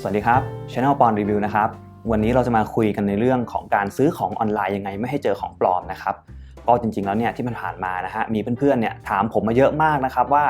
สวัสดีครับ Channel ปอนรีวิวนะครับ วันนี้เราจะมาคุยกันในเรื่องของการซื้อของออนไลน์ยังไงไม่ให้เจอของปลอมนะครับ ก็จริงๆแล้วเนี่ยที่มันผ่านมานะฮะมีเพื่อนๆเนี่ยถามผมมาเยอะมากนะครับว่า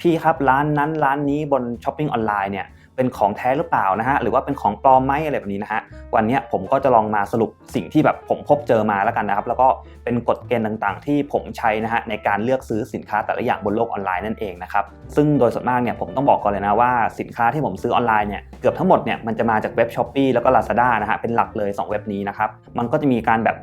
พี่ครับร้านนั้นร้านนี้บนช้อปปิ้งออนไลน์เนี่ย เป็นของแท้หรือเปล่านะฮะหรือว่าเป็นของปลอมไหมอะไรแบบนี้นะฮะวันนี้ผมก็จะลองมาสรุปสิ่งที่แบบผมพบเจอมาแล้วกันนะครับ แล้วก็เป็นกฎเกณฑ์ต่างๆ ที่ผมใช้นะฮะในการเลือกซื้อสินค้าแต่ละอย่างบนโลกออนไลน์นั่นเองนะครับซึ่งโดยส่วนมากเนี่ยผมต้องบอกก่อนเลยนะว่าสินค้าที่ผมซื้อออนไลน์เนี่ยเกือบทั้งหมดเนี่ยมันจะมาจากเว็บ s h อ p e e แล้วก็ Lazada นะฮะเป็นหลักเลย 2 เว็บนี้นะครับมันก็จะมีการแบบ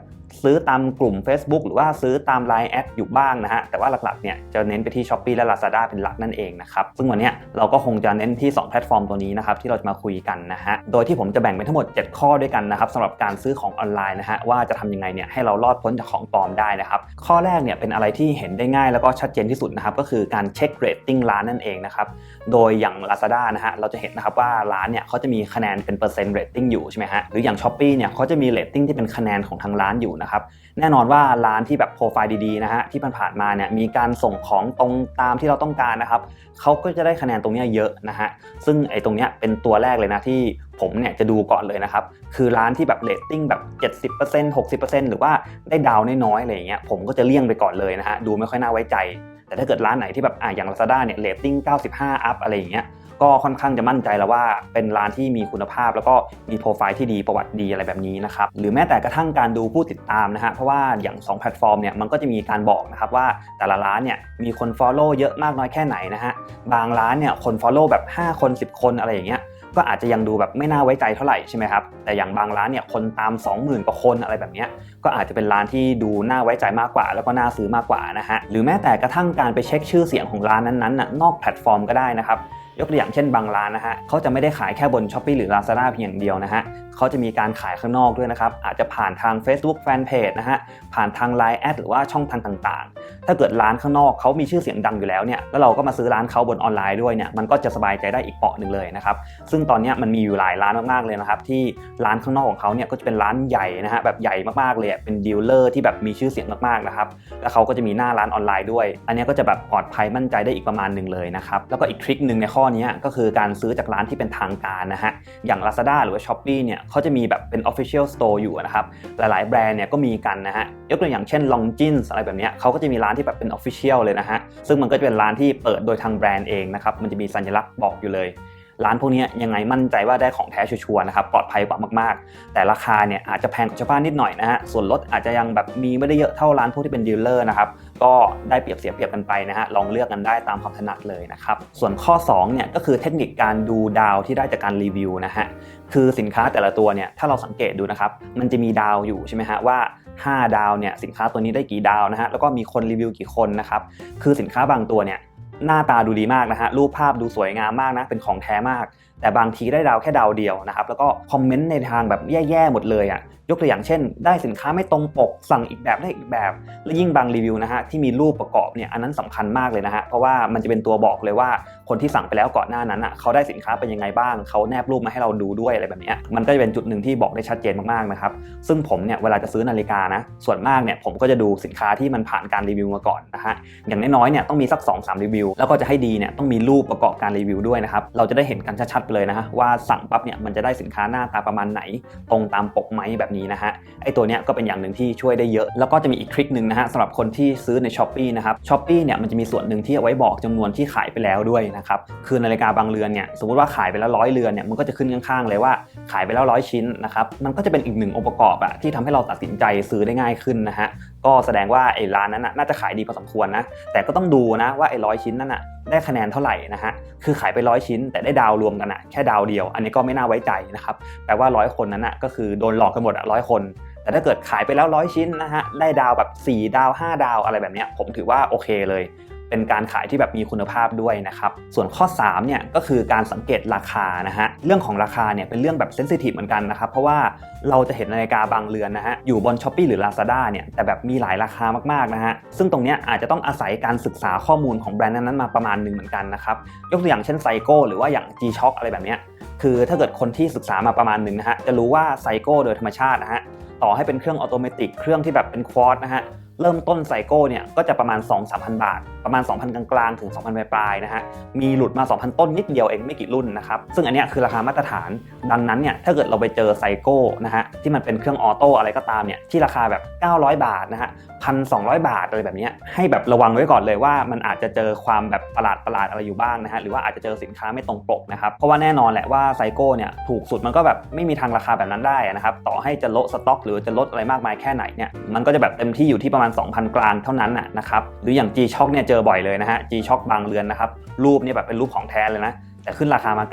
ซื้อตามกลุ่ม Facebook หรือว่าซื้อตาม Line แอดอยู่บ้างนะฮะ แต่ว่าหลักๆเนี่ยจะเน้นไปที่ s h อ p e e และ Lazada เป็นหลักนั่นเองนะครับ ซึ่งวันนี้เราก็คงจะเน้นที่ 2 แพลตฟอร์มตัวนี้นะครับที่เราจะมาคุยกันนะฮะ โดยที่ผมจะแบ่งเป็นทั้งหมด 7 ข้อด้วยกันนะครับสำหรับการซื้อของออนไลน์นะฮะว่าจะทำยังไงเนี่ยให้เรารอดพ้นจากของปลอมได้นะครับ ข้อแรกเนี่ยเป็นอะไรที่เห็นได้ง่ายแล้วก็ชัดเจนที่สุดนะครับก็คือการเช็คเรตติ้งร้านนั่นเองนะครับ โดยอย่าง Lazada นะฮะเราจะเห็นนะครับว่าร้านเนี่ยเขาจะมีคะแนนเป็นเปอร์เซ็นต์เรตติ้งอยู่ใช่ไหมฮะหรืออย่าง s h อ p e e เนี่ยเขาจะมีเรตติ้งที่เป็นคะแนนของทางร้านอยู่นะครับแน่นอนว่าร้านที่แบบโปรไฟล์ดีๆนะฮะที่ผ่านๆมาเนี่ยมีการส่งของตรงตามที่เราต้องการนะครับเขาก็จะได้คะแนนตรงนี้เยอะนะฮะซึ่งไอ้ตรงเนี้ยเป็นตัวแรกเลยนะที่ผมเนี่ยจะดูก่อนเลยนะครับ คือร้านที่แบบเลตติ้งแบบ 70% 60%หรือว่าได้ดาวน้อยๆอะไรอย่างเงี้ยผมก็จะเลี่ยงไปก่อนเลยนะฮะดูไม่ค่อยน่าไว้ใจ แต่ถ้าเกิดร้านไหนที่แบบอะอย่าง Lazada เนี่ยเรตติ้ง 95 อัพอะไรอย่างเงี้ยก็ค่อนข้างจะมั่นใจแล้วว่าเป็นร้านที่มีคุณภาพ แล้วก็มีโปรไฟล์ที่ดีประวัติดีอะไรแบบนี้นะครับหรือแม้แต่กระทั่งการดูผู้ติดตามนะฮะเพราะว่าอย่าง 2 แพลตฟอร์มเนี่ยมันก็จะมีการบอกนะครับว่าแต่ละร้านเนี่ยมีคน Follow เยอะมากน้อยแค่ไหนนะฮะบางร้านเนี่ยคน Follow แบบ 5 คน 10 คนอะไรอย่างเงี้ย ก็อาจจะยังดูแบบไม่น่าไว้ใจเท่าไหร่ใช่ไหมครับแต่อย่างบางร้านเนี่ยคนตาม 20,000กว่าคนอะไรแบบนี้ก็อาจจะเป็นร้านที่ดูน่าไว้ใจมากกว่า แล้วก็น่าซื้อมากกว่านะฮะหรือแม้แต่กระทั่งการไปเช็คชื่อเสียงของร้านนั้นๆน่ะนอกแพลตฟอร์มก็ได้นะครับยกตัวอย่างเช่นบางร้านนะฮะเขาจะไม่ได้ขายแค่บน s h อ p e e หรือ Lazada เพียงอย่างเดียวนะฮะ เขาจะมีการขายข้างนอกด้วยนะครับ อาจจะผ่านทาง Facebook Fanpage นะฮะ ผ่านทาง Line แอดหรือว่าช่องทางต่างๆ ถ้าเกิดร้านข้างนอกเขามีชื่อเสียงดังอยู่แล้วเนี่ย แล้วเราก็มาซื้อร้านเขาบนออนไลน์ด้วยเนี่ย มันก็จะสบายใจได้อีกเปาะหนึ่งเลยนะครับ ซึ่งตอนนี้มันมีอยู่หลายร้านมากๆเลยนะครับที่ร้านข้างนอกของเขาเนี่ยก็จะเป็นร้านใหญ่นะฮะแบบใหญ่มากๆเลยเป็นดีลเลอร์ที่แบบมีชื่อเสียงมากๆนะครับแล้วเขาก็จะมีหน้าร้านออนไลน์ด้วย อันนี้ก็จะแบบปลอดภัยมั่นใจได้อีกประมาณหนึ่งเลยนะครับแล้วก็อีกทริคหนึ่งในข้อนี้ก็คือการซื้อจากร้านที่เป็นทางการนะฮะอย่าง Lazada หรือว่า Shopee เนี่ยเขาจะมีแบบเป็น Official Store อยู่นะครับ หลายๆ แบรนด์เนี่ยก็มีกันนะฮะ ยกตัวอย่างเช่น Longines อะไรแบบนี้เขาก็จะมีร้านที่แบบเป็น Official เลยนะฮะ ซึ่งมันก็จะเป็นร้านที่เปิดโดยทางแบรนด์เองนะครับ มันจะมีสัญลักษณ์บอกอยู่เลย ร้านพวกนี้ยังไงมั่นใจว่าได้ของแท้ชัวร์นะครับ ปลอดภัยกว่ามากๆ แต่ราคาเนี่ยอาจจะแพงกว่าชาวบ้านนิดหน่อยนะฮะ ส่วนลดอาจจะยังแบบมีไม่ได้เยอะเท่าร้านพวกที่เป็นดีลเลอร์นะครับ ก็ได้เปรียบเสียเปรียบกันไปนะฮะลองเลือกกันได้ตามความถนัดเลยนะครับส่วนข้อ2เนี่ยก็คือเทคนิคการดูดาวที่ได้จากการรีวิวนะฮะคือสินค้าแต่ละตัวเนี่ยถ้าเราสังเกตดูนะครับมันจะมีดาวอยู่ใช่ไหมฮะว่า 5 ดาวเนี่ยสินค้าตัวนี้ได้กี่ดาวนะฮะแล้วก็มีคนรีวิวกี่คนนะครับคือสินค้าบางตัวเนี่ยหน้าตาดูดีมากนะฮะรูปภาพดูสวยงามมากนะเป็นของแท้มาก แต่บางทีได้ดาวแค่ดาวเดียวนะครับแล้วก็คอมเมนต์ในทางแบบแย่ๆหมดเลยอะ่ะยกตัวอย่างเช่น ได้สินค้าไม่ตรงปกสั่งอีกแบบได้อีกแบบ และยิ่งบางรีวิวนะฮะที่มีรูปประกอบเนี่ยอันนั้นสำคัญมากเลยนะฮะเพราะว่ามันจะเป็นตัวบอกเลยว่าคนที่สั่งไปแล้วก่อนหน้านั้นอะเขาได้สินค้าเป็นยังไงบ้างเขาแนบรูปมาให้เราดูด้วยอะไรแบบนี้มันก็จะเป็นจุดหนึ่งที่บอกได้ชัดเจนมากๆนะครับซึ่งผมเนี่ยเวลาจะซื้อนาฬิกานะส่วนมากเนี่ยผมก็จะดูสินค้าที่มันผ่านการรีวิวมาก่อนนะฮะอย่างน้อยๆเนี่ยต้องมีสัก2อสรีวิวแล้วก็จะให้ดีเนี่ยต้องมีรูปประกอบการรีวิวด้วยนะครับเราจะได้เห็นกันชัดเลยนะฮะว่าสั่งปั๊บเนี่ยมันจะได้สินค้าหน้าตาประมาณไหน ตรงตามปกไหมแบบนี้นะฮะไอตัวเนี้ยก็เป็นอย่างหนึ่งที่ช่วยได้เยอะ แล้วก็จะมีอีกทริคหนึ่งนะฮะสำหรับคนที่ซื้อใน s h อ p e e นะครับช้อปปีเนี่ยมันจะมีส่วนหนึ่งที่เอาไว้บอกจำนวนที่ขายไปแล้วด้วยนะครับคือนาฬิกาบางเรือนเนี่ยสมมติว่าขายไปแล้วร้อยเรือนเนี่ยมันก็จะขึ้นข้างๆเลยว่าขายไปแล้วร้อยชิ้นนะครับมันก็จะเป็นอีกหนึ่งองค์ประกอบอะที่ทำให้เราตัดสินใจซื้อได้ง่ายขึ้นนะฮะก็แสดงว่าไอ้ร้านนั้นน่ะน่าจะขายดีพอสมควรนะ แต่ก็ต้องดูนะว่าไอ้ร้อยชิ้นนั้นน่ะได้คะแนนเท่าไหร่นะฮะ คือขายไปร้อยชิ้น แต่ได้ดาวรวมกันอะแค่ดาวเดียว อันนี้ก็ไม่น่าไว้ใจนะครับ แปลว่าร้อยคนนั้นอะก็คือโดนหลอกกันหมดอะร้อยคน แต่ถ้าเกิดขายไปแล้วร้อยชิ้นนะฮะได้ดาวแบบ 4 ดาว 5 ดาวอะไรแบบเนี้ยผมถือว่าโอเคเลยเป็นการขายที่แบบมีคุณภาพด้วยนะครับ ส่วนข้อ3เนี่ยก็คือการสังเกตราคานะฮะ เรื่องของราคาเนี่ยเป็นเรื่องแบบเซนซิทีฟเหมือนกันนะครับ เพราะว่าเราจะเห็นนาฬิกาบางเรือนนะฮะอยู่บน s h อ p e e หรือ Lazada เนี่ยแต่แบบมีหลายราคามากๆนะฮะซึ่งตรงนี้อาจจะต้องอาศัยการศึกษาข้อมูลของแบรนด์นั้นๆมาประมาณหนึ่งเหมือนกันนะครับยกตัวอย่างเช่นไซโก้หรือว่าอย่าง G-Shock อะไรแบบเนี้ยคือถ้าเกิดคนที่ศึกษามาประมาณหนึ่งนะฮะจะรู้ว่าไซโก้โดยธรรมชาตินะฮะต่อให้เป็นเครื่องออโตเมติกเครื่องที่แบบเป็นควอตนะฮะ เริ่มต้นไซโก้เนี่ยก็จะประมาณ 2-3,000 บาท ประมาณ 2,000 กลางๆ ถึง 2,000 ปลายๆนะฮะ มีหลุดมา 2,000 ต้นนิดเดียวเองไม่กี่รุ่นนะครับ ซึ่งอันนี้คือราคามาตรฐาน ดังนั้นเนี่ยถ้าเกิดเราไปเจอไซโก้นะฮะที่มันเป็นเครื่องออโต้อะไรก็ตามเนี่ยที่ราคาแบบ 900 บาทนะฮะ1,200บาทอะไรแบบนี้ให้แบบระวังไว้ก่อนเลยว่ามันอาจจะเจอความแบบประหลาดประหลาดๆอะไรอยู่บ้างนะฮะหรือว่าอาจจะเจอสินค้าไม่ตรงปกนะครับเพราะว่าแน่นอนแหละว่าไซโก้เนี่ยถูกสุดมันก็แบบไม่มีทางราคาแบบนั้นได้นะครับต่อให้จะลดสต็อก หรือจะลดอะไรมากมายแค่ไหนเนี่ยมันก็จะแบบเต็มที่อยู่ที่ประมาณ2,000 กลางเท่านั้นนะครับหรืออย่าง G Shock เนี่ยเจอบ่อยเลยนะฮะ G Shock บางเรือนนะครับรูปเนี่ยแบบเป็นรูปของแท้เลยนะแต่ขึ้นราคามา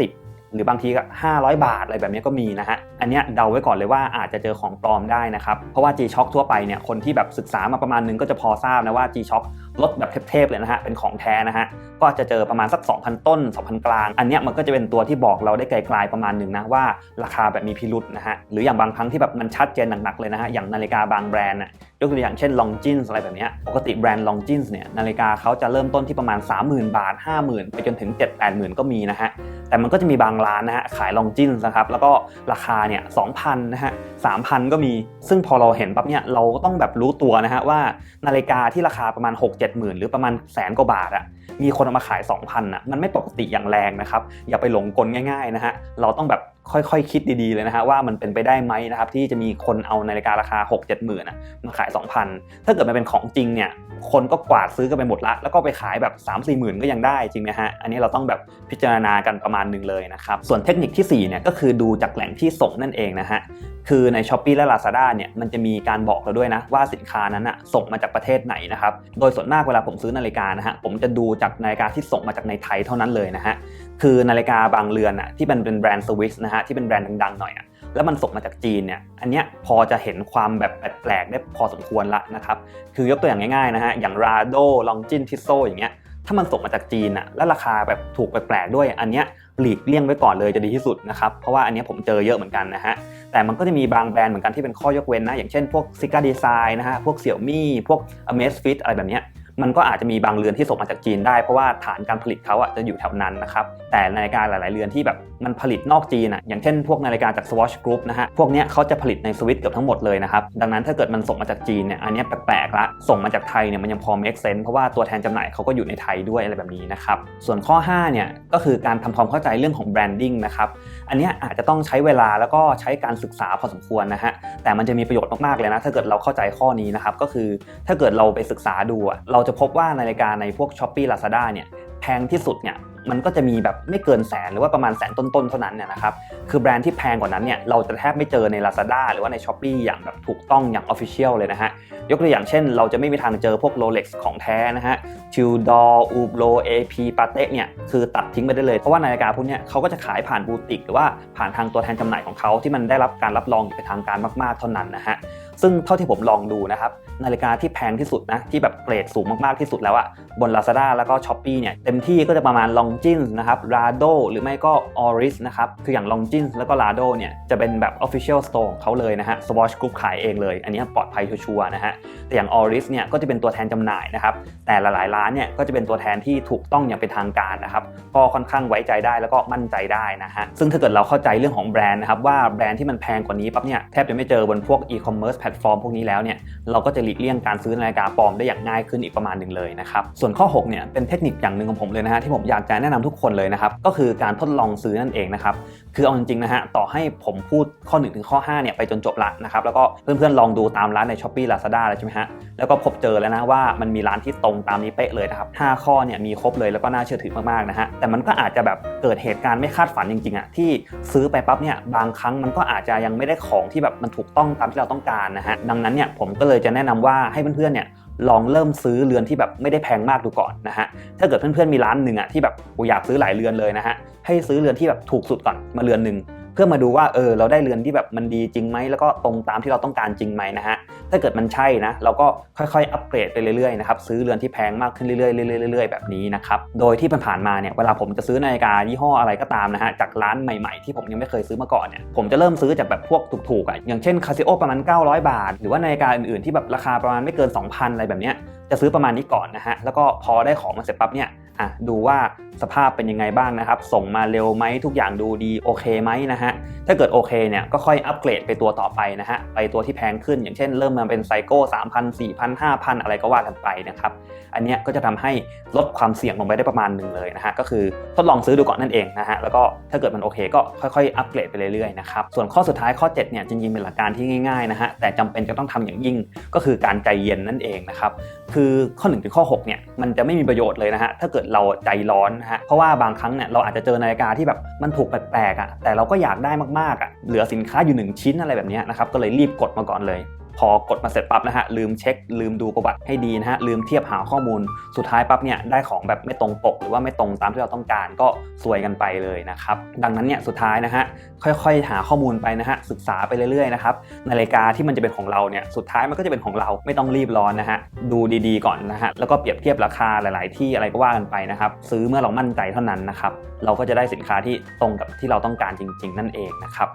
950หรือบางทีก็500 บาทอะไรแบบนี้ก็มีนะฮะ อันเนี้ยเดาไว้ก่อนเลยว่าอาจจะเจอของปลอมได้นะครับ เพราะว่า G-Shock ทั่วไปเนี่ยคนที่แบบศึกษามาประมาณนึงก็จะพอทราบนะว่า G-Shock ลดแบบเทพๆเลยนะฮะ เป็นของแท้นะฮะ ก็จะเจอประมาณสัก 2,000 ต้น 2,000 กลาง อันเนี้ยมันก็จะเป็นตัวที่บอกเราได้ไกลๆประมาณหนึ่งนะว่าราคาแบบมีพิรุษนะฮะ หรืออย่างบางครั้งที่แบบมันชัดเจนหนักๆเลยนะฮะ อย่างนาฬิกาบางแบรนด์น่ะ ยกตัวอย่างเช่น Longines อะไรแบบนี้ปกติแบรนด์ Longines เนี่ยนาฬิกาเขาจะเริ่มต้นที่ประมาณ 30,000 บาท 50,000 ไปจนถึง 7-80,000 ก็มีนะฮะ แต่มันก็จะมีบางร้านนะฮะขาย Longines นะครับ แล้วก็ราคาเนี่ย2,000นะฮะ3,000 ก็มี ซึ่งพอเราเห็นปั๊บเนี่ยเราก็ต้องแบบรู้ตัวนะฮะว่านาฬิกาที่ราคาประมาณ 6-70,000 หรือประมาณแสนกว่าบาทอะมีคนเอามาขาย 2,000อะมันไม่ปกติอย่างแรงนะครับอย่าไปหลงกลง่ายๆนะฮะเราต้องแบบค่อยๆคคิดดีๆเลยนะฮะว่ามันเป็นไปได้ไหมนะครับที่จะมีคนเอานาฬิการาคา 6 7 0 0 0 0อะมาขาย 2,000 ถ้าเกิดมันเป็นของจริงเนี่ยคนก็กวาดซื้อกันไปหมดละ แล้วก็ไปขายแบบ3 4หมื่นก็ยังได้จริงไหมฮะอันนี้เราต้องแบบพิจารณากันประมาณหนึ่งเลยนะครับส่วนเทคนิคที่4เนี่ยก็คือดูจากแหล่งที่ส่งนั่นเองนะฮะคือใน s h อ p e e และ Lazada เนี่ยมันจะมีการบอกเราด้วยนะว่าสินค้านั้นอะส่งมาจากประเทศไหนนะครับโดยส่วนมากเวลาผมซื้อนาฬิกานะฮะผมจะดูจากนาฬิกาที่ส่งมาจากในไทยเท่านั้นเลยนะฮะคือนาฬิกาบางเรือนอะที่มันเป็นแบรนด์สวิสนะฮะที่เป็นแบรนด์ดังๆหน่อยอะแล้วมันส่งมาจากจีนเนี่ย อันเนี้ยพอจะเห็นความแบบแปลกๆได้พอสมควรละนะครับ คือยกตัวอย่างง่ายๆนะฮะ อย่าง Rado Longines Tissot อย่างเงี้ย ถ้ามันส่งมาจากจีนอะแล้วราคาแบบถูกแปลกๆด้วย อันเนี้ยหลีกเลี่ยงไว้ก่อนเลยจะดีที่สุดนะครับ เพราะว่าอันเนี้ยผมเจอเยอะเหมือนกันนะฮะ แต่มันก็จะมีบางแบรนด์เหมือนกันที่เป็นข้อยกเว้นนะ อย่างเช่นพวก s i g a Design นะฮะ พวก Xiaomi พวก Amazfit อะไรแบบเนี้ย มันก็อาจจะมีบางเรือนที่ส่งมาจากจีนได้เพราะว่าฐานการผลิตเขาอะจะอยู่แถวนั้นนะครับแต่นาฬิกาหลาย ๆเรือนที่แบบมันผลิตนอกจีนอะอย่างเช่นพวกนาฬิกาจาก Swatch Group นะฮะพวกเนี้ยเขาจะผลิตในสวิตเกือบทั้งหมดเลยนะครับดังนั้นถ้าเกิดมันส่งมาจากจีนเนี่ยอันนี้แปลกๆละส่งมาจากไทยเนี่ยมันยังพอ make sense เพราะว่าตัวแทนจำหน่ายเขาก็อยู่ในไทยด้วยอะไรแบบนี้นะครับส่วนข้อ5เนี่ยก็คือการทำความเข้าใจเรื่องของ branding นะครับอันนี้อาจจะต้องใช้เวลาแล้วก็ใช้การศึกษาพอสมควรนะฮะแต่มันจะมีประโยชน์มากๆเลยนะถ้าเกิดเราเข้าใจข้อนี้นะครับก็คือถ้าเกิดเราไปศึกษาดูเราจะพบว่านาฬิกาในพวก s h อ p e e Lazada เนี่ยแพงที่สุดเนี่ยมันก็จะมีแบบไม่เกินแสนหรือว่าประมาณแสนต้นๆเท่านั้นเนี่ยนะครับคือแบรนด์ที่แพงกว่านั้นเนี่ยเราจะแทบไม่เจอใน Lazada หรือว่าใน s h อ p e e อย่างแบบถูกต้องอย่าง Official เลยนะฮะยกตัวอย่างเช่น เราจะไม่มีทางเจอพวก Rolex ของแท้นะฮะ t u d o r u b l o AP p a t e เต้เนี่ยคือตัดทิ้งไปได้เลย เพราะว่านาฬิกาพวกเนี้ยเขาก็จะขายผ่านบูติกหรือว่าผ่านทางตัวแทนจำหน่ายของเขาที่มันได้รับการรับรองอย่างเป็นทางการมากๆเท่านั้นนะฮะ ซึ่งเท่าที่ผมลองดูนะครับ นาฬิกาที่แพงที่สุดนะ ที่แบบเกรดสูงมากๆที่สุดแล้วอะบน Lazada แล้วก็ s h อ p e e เนี่ยเต็มที่ก็จะประมาณ Longines นะครับ Rado หรือไม่ก็ Oris นะครับ คืออย่าง Longines แล้วก็ Rado เนี่ยจะเป็นแบบ Official Store ของเขาเลยนะฮะ Swatch Group ขายเองเลย อันนี้ปลอดภัยชัวร์นะฮะแต่อย่าง Oris เนี่ยก็จะเป็นตัวแทนจำหน่ายนะครับแต่หลายๆร้านเนี่ยก็จะเป็นตัวแทนที่ถูกต้องอย่างเป็นทางการนะครับก็ค่อนข้างไว้ใจได้แล้วก็มั่นใจได้นะฮะซึ่งถ้าเกิดเราเข้าใจเรื่องของแบรนด์นะครับว่าแบรนด์ที่มันแพงกว่านี้ปั๊บเนี่ยแทบจะไม่เจอบนพวก e-commerce แพลตฟอร์มพวกนี้แล้วเนี่ยเราก็จะหลีกเลี่ยงการซื้อนาฬิกาปลอมได้อย่างง่ายขึ้นอีกประมาณหนึ่งเลยนะครับส่วนข้อ6เนี่ยเป็นเทคนิคอย่างหนึ่งของผมเลยนะฮะที่ผมอยากจะแนะนำทุกคนเลยนะครับก็คือการทดลองซื้อนั่นเองนะครับคือเอาจริงๆนะฮะต่อให้ผมพูดข้อ1ถึงข้อ5เนี่ยไปจนจบละนะครับแล้วก็เพื่อนๆลองดูตามร้านใน s h อ p e e Lazada แล้วใช่ไหมฮะแล้วก็พบเจอแล้วนะว่ามันมีร้านที่ตรงตามนี้เป๊ะเลยนะครับ5ข้อเนี่ยมีครบเลยแล้วก็น่าเชื่อถือมากๆนะฮะแต่มันก็อาจจะแบบเกิดเหตุการณ์ไม่คาดฝันจริงๆอะที่ซื้อไปปั๊บเนี่ยบางครั้งมันก็อาจจะยังไม่ได้ของที่แบบมันถูกต้องตามที่เราต้องการนะฮะดังนั้นเนี่ยผมก็เลยจะแนะนำว่าให้เพื่อนๆเนี่ยลองเริ่มซื้อเรือนที่แบบไม่ได้แพงมากดูก่อนนะฮะถ้าเกิดเพื่อนๆมีร้านหนึ่งอะที่แบบอยากซื้อหลายเรือนเลยนะฮะให้ซื้อเรือนที่แบบถูกสุดก่อนมาเรือนหนึ่ง เพื่อมาดูว่าเออเราได้เรือนที่แบบมันดีจริงไหมแล้วก็ตรงตามที่เราต้องการจริงไหมนะฮะถ้าเกิดมันใช่นะเราก็ค่อยๆอัปเกรดไปเรื่อยๆนะครับซื้อเรือนที่แพงมากขึ้นเรื่อยๆเรื่อยๆแบบนี้นะครับโดยที่ผ่านมาเนี่ยเวลาผมจะซื้อนาฬิกายี่ห้ออะไรก็ตามนะฮะจากร้านใหม่ๆ ที่ผมยังไม่เคยซื้อมาก่อนเนี่ยผมจะเริ่มซื้อจากแบบพวกถูกๆอะอย่างเช่นคาซิโอประมาณ 900 บาท หรือว่านาฬิกาอื่นๆที่แบบราคาประมาณไม่เกิน 2,000 อะไรแบบเนี้ยจะซื้อประมาณนี้ก่อนนะฮะแล้วก็พอได้ของมาเสร็จปั๊บเนี่ยอะดูว่าสภาพเป็นยังไงบ้างนะครับ ส่งมาเร็วไหมทุกอย่างดูดีโอเคไหมนะฮะ ถ้าเกิดโอเคเนี่ยก็ค่อยอัปเกรดไปตัวต่อไปนะฮะ ไปตัวที่แพงขึ้น อย่างเช่นเริ่มมาเป็นไซโก้3,000 4,000 5,000อะไรก็ว่ากันไปนะครับ อันนี้ก็จะทำให้ลดความเสี่ยงลงไปได้ประมาณหนึ่งเลยนะฮะ ก็คือทดลองซื้อดูก่อนนั่นเองนะฮะ แล้วก็ถ้าเกิดมันโอเคก็ค่อยๆ อัปเกรดไปเรื่อยๆนะครับ ส่วนข้อสุดท้ายข้อ 7 เนี่ยจริงๆเป็นหลักการที่ง่ายๆนะฮะ แต่จำเป็นจะต้องทำอย่างยิ่งก็คือการใจเย็นนั่นเองนะครับ คือข้อ1ถึงข้อ6เนี่ยมันจะไม่มีประโยชน์เลยนะฮะถ้าเกิดเราใจร้อนนะฮะเพราะว่าบางครั้งเนี่ยเราอาจจะเจอนาฬิกาที่แบบมันถูกแปลกๆอะแต่เราก็อยากได้มากๆอะเหลือสินค้าอยู่ 1 ชิ้นอะไรแบบนี้นะครับก็เลยรีบกดมาก่อนเลย พอกดมาเสร็จปั๊บนะฮะลืมเช็ค ลืมดูประวัติให้ดีนะฮะลืมเทียบหาข้อมูล สุดท้ายปั๊บเนี่ยได้ของแบบไม่ตรงปก หรือว่าไม่ตรงตามที่เราต้องการก็ซวยกันไปเลยนะครับดังนั้นเนี่ยสุดท้ายนะฮะค่อยๆ หาข้อมูลไปนะฮะศึกษาไปเรื่อยๆนะครับนาฬิกาที่มันจะเป็นของเราเนี่ยสุดท้ายมันก็จะเป็นของเราไม่ต้องรีบร้อนนะฮะดูดีๆก่อนนะฮะแล้วก็เปรียบเทียบราคาหลาย ๆ ที่อะไรก็ว่ากันไปนะครับซื้อเมื่อเรามั่นใจเท่านั้นนะครับเราก็จะได้สินค้าที่ตรงกับที่เราต้องการจริง ๆ นั่นเองนะครับ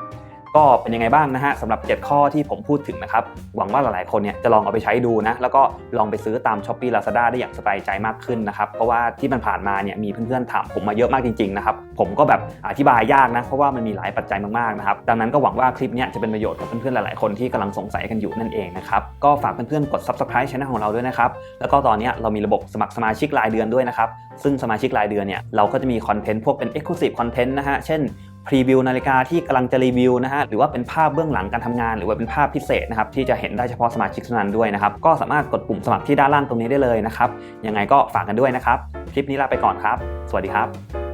ก็เป็นยังไงบ้างนะฮะสำหรับ 7 ข้อที่ผมพูดถึงนะครับ หวังว่าหลายๆ คนเนี่ยจะลองเอาไปใช้ดูนะ แล้วก็ลองไปซื้อตาม s h อ p e e Lazada ได้อย่างสบายใจมากขึ้นนะครับ เพราะว่าที่มันผ่านมาเนี่ยมีเพื่อนๆถามผมมาเยอะมากจริงๆนะครับ ผมก็แบบอธิบายยากนะ เพราะว่ามันมีหลายปัจจัยมากๆนะครับ ดังนั้นก็หวังว่าคลิปเนี้จะเป็นประโยชน์กับเพื่อนๆ หลายๆ คนที่กำลังสงสัยกันอยู่นั่นเองนะครับ ก็ฝากเพื่อนๆ กด subscribe channel ของเราด้วยนะครับ แล้วก็ตอนนี้เรามีระบบสมัครสมาชิกรายเดือนด้วยนะครับ ซึ่งสมาชิกรายเดือนเนี่ยเราก็จะมีคอนเทนต์พวกเป็น exclusive content นะฮะ เช่น พรีวิวนาฬิกาที่กำลังจะรีวิวนะฮะหรือว่าเป็นภาพเบื้องหลังการทำงาน หรือว่าเป็นภาพพิเศษนะครับที่จะเห็นได้เฉพาะสมาชิกเท่านั้นด้วยนะครับก็สามารถกดปุ่มสมัครที่ด้านล่างตรงนี้ได้เลยนะครับยังไงก็ฝากกันด้วยนะครับคลิปนี้ลาไปก่อนครับ สวัสดีครับ